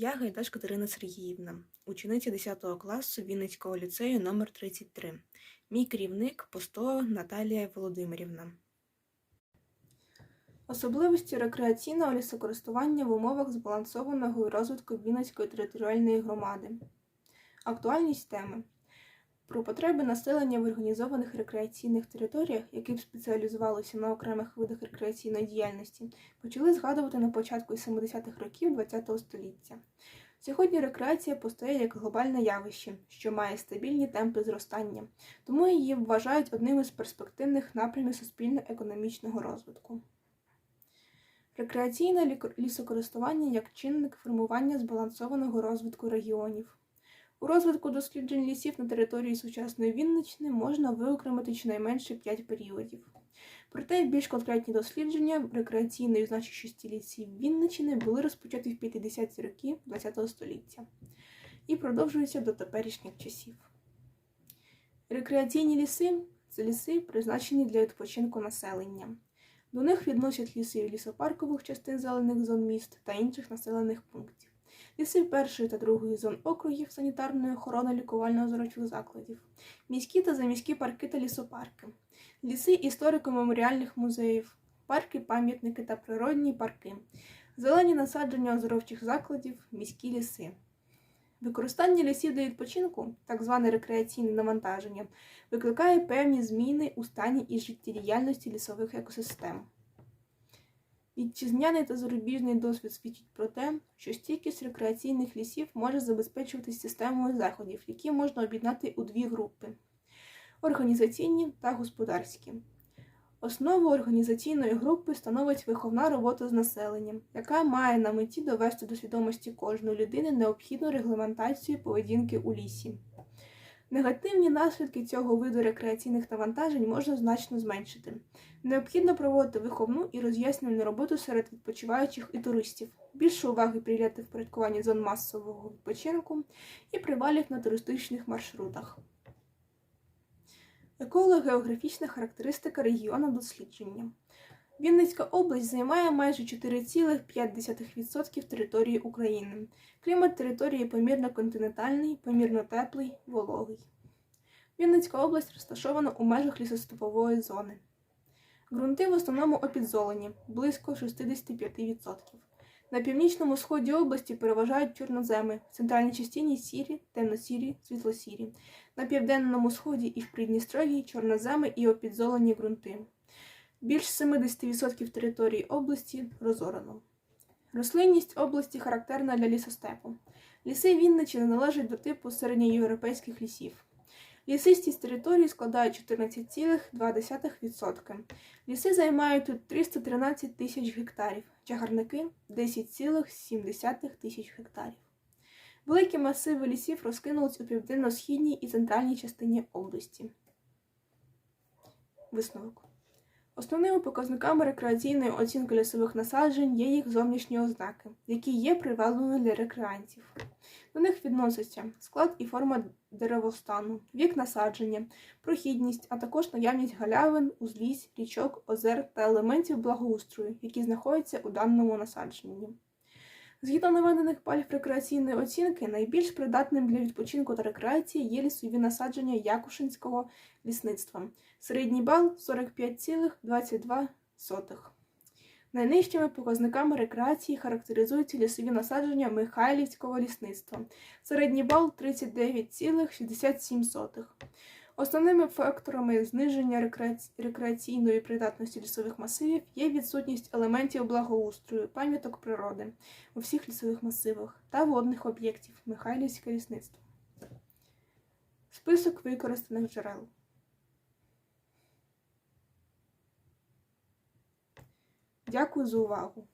Я Гайдаш Катерина Сергіївна, учениця 10 класу Вінницького ліцею номер 33 Мій керівник Посто Наталія Володимирівна. Особливості рекреаційного лісокористування в умовах збалансованого розвитку Вінницької територіальної громади. Актуальність теми про потреби населення в організованих рекреаційних територіях, які б спеціалізувалися на окремих видах рекреаційної діяльності, почали згадувати на початку 70-х років ХХ століття. Сьогодні рекреація постає як глобальне явище, що має стабільні темпи зростання, тому її вважають одним із перспективних напрямів суспільно-економічного розвитку. Рекреаційне лісокористування як чинник формування збалансованого розвитку регіонів. У розвитку досліджень лісів на території сучасної Вінниччини можна виокремити щонайменше 5 періодів. Проте більш конкретні дослідження рекреаційної значущості лісів Вінниччини були розпочаті в 50-ті роки ХХ століття і продовжуються до теперішніх часів. Рекреаційні ліси це ліси, призначені для відпочинку населення. До них відносять ліси лісопаркових частин зелених зон міст та інших населених пунктів, ліси першої та другої зон округів санітарної охорони лікувально-оздоровчих закладів, міські та заміські парки та лісопарки, ліси історико-меморіальних музеїв, парки, пам'ятники та природні парки, зелені насадження оздоровчих закладів, міські ліси. Використання лісів для відпочинку, так зване рекреаційне навантаження, викликає певні зміни у стані і життєдіяльності лісових екосистем. Вітчизняний та зарубіжний досвід свідчить про те, що стійкість рекреаційних лісів може забезпечуватись системою заходів, які можна об'єднати у дві групи організаційні та господарські. Основу організаційної групи становить виховна робота з населенням, яка має на меті довести до свідомості кожної людини необхідну регламентацію поведінки у лісі. Негативні наслідки цього виду рекреаційних навантажень можна значно зменшити. Необхідно проводити виховну і роз'яснювальну роботу серед відпочиваючих і туристів, більше уваги приділяти впорядкуванню зон масового відпочинку і привалів на туристичних маршрутах. Еколого-географічна характеристика регіону дослідження. Вінницька область займає майже 4,5% території України. Клімат території помірно континентальний, помірно теплий, вологий. Вінницька область розташована у межах лісостепової зони. Ґрунти в основному опідзолені близько 65%. На північному сході області переважають чорноземи, в центральній частині сірі, темно-сірі, світло-сірі. На південному сході і в Придністров'ї чорноземи і опідзолені ґрунти. Більш 70% території області розорано. Рослинність області характерна для лісостепу. Ліси Вінничини належать до типу середньоєвропейських лісів. Лісистість території складає 14,2%. Ліси займають тут 313 тисяч гектарів, чагарники 10,7 тисяч гектарів. Великі масиви лісів розкинулись у південно-східній і центральній частині області. Висновок. Основними показниками рекреаційної оцінки лісових насаджень є їх зовнішні ознаки, які є привабливими для рекреантів. До них відносяться склад і форма деревостану, вік насадження, прохідність, а також наявність галявин, узлісь, річок, озер та елементів благоустрою, які знаходяться у даному насадженні. Згідно наведених балів рекреаційної оцінки, найбільш придатним для відпочинку та рекреації є лісові насадження Якушинського лісництва. Середній бал 45,22. Найнижчими показниками рекреації характеризуються лісові насадження Михайлівського лісництва. Середній бал 39,67. Основними факторами зниження рекреаці- рекреаційної придатності лісових масивів є відсутність елементів благоустрою, пам'яток природи у всіх лісових масивах та водних об'єктів Михайлівське лісництво. Список використаних джерел. Дякую за увагу!